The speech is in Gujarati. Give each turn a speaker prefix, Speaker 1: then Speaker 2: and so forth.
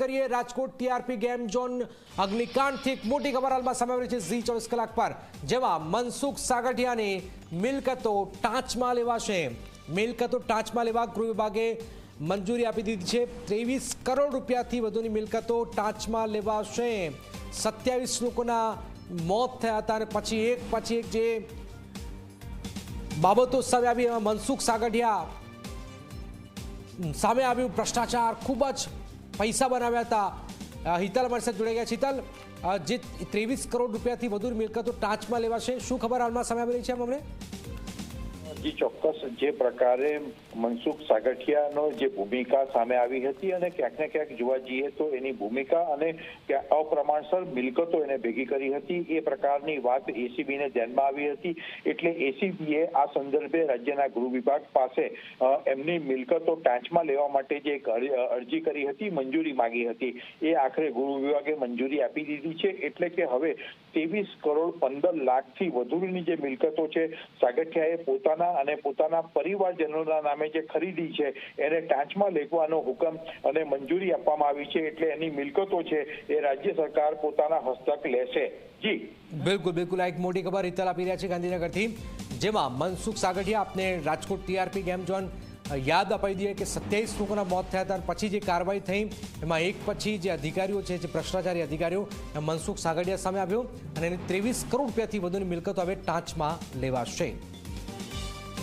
Speaker 1: કરીએ રાજકોટ ટીઆરપી ગેમ ઝોન અગ્નિકાંડથી એક મોટી ખબર હાલમાં સામે છે ઝી ચોવીસ કલાક પર, જેમાં મનસુખ સાગઠિયાની મિલકતો ટાંચમાં લેવાશે. મિલકતો ટાંચમાં લેવા ગૃહ વિભાગે મંજૂરી આપી દીધી છે. ત્રેવીસ કરોડ રૂપિયાથી વધુની મિલકતો ટાંચમાં લેવાશે. સત્યાવીસ લોકોના મોત થયા હતા અને પછી એક પછી એક જે બાબતો સામે આવી એમાં મનસુખ સાગઠિયા સામે આવ્યું ભ્રષ્ટાચાર ખૂબ જ પૈસા બનાવ્યા હતા. હિતલ અમારી સાથે જોડાઈ ગયા છે. હિતલ જે ત્રેવીસ કરોડ રૂપિયાથી વધુ મિલકતો ટાંચમાં લેવાશે. શું ખબર હાલમાં સામે આવી રહી છે અમને?
Speaker 2: જી ચોક્કસ જે પ્રકારે મનસુખ સાગઠિયાનો જે ભૂમિકા સામે આવી હતી અને ક્યાંક ને ક્યાંક જોવા જઈએ તો એની ભૂમિકા અને અપ્રમાણસર મિલકતો એને ભેગી કરી હતી, એ પ્રકારની વાત એસીબીને ધ્યાનમાં આવી હતી. એટલે એસીબીએ આ સંદર્ભે રાજ્યના ગૃહ વિભાગ પાસે એમની મિલકતો ટાંચમાં લેવા માટે જે અરજી કરી હતી, મંજૂરી માંગી હતી. એ આખરે ગૃહ વિભાગે મંજૂરી આપી દીધી છે. એટલે કે હવે ત્રેવીસ કરોડ પંદર લાખથી વધુની જે મિલકતો છે, સાગઠિયાએ પોતાના અને પોતાના પરિવારજનોના નામે જે ખરીદી છે, એને ટાંચમાં લેખવાનો હુકમ અને મંજૂરી આપવામાં આવી છે એટલે એની મિલકતો છે એ રાજ્ય સરકાર પોતાના હસ્તક લેશે. જી.
Speaker 1: બિલકુલ બિલકુલ. આ એક મોટી ખબર હિતલ આપી રહ્યા છે ગાંધીનગરથી. જેમાં મનસુખ સાગઠિયા આપને રાજકોટ ટીઆરપી ગેમ ઝોન યાદ અપાઈ દઈએ કે સત્યાવીસ લોકોના મોત થયા હતા પછી જે કાર્યવાહી થઈ, એમાં એક પછી જે અધિકારીઓ છે, જે ભ્રષ્ટાચારી અધિકારીઓ મનસુખ સાગડિયા સામે આવ્યો અને એની ત્રેવીસ કરોડ રૂપિયાથી વધુની મિલકતો હવે ટાંચમાં લેવાશે.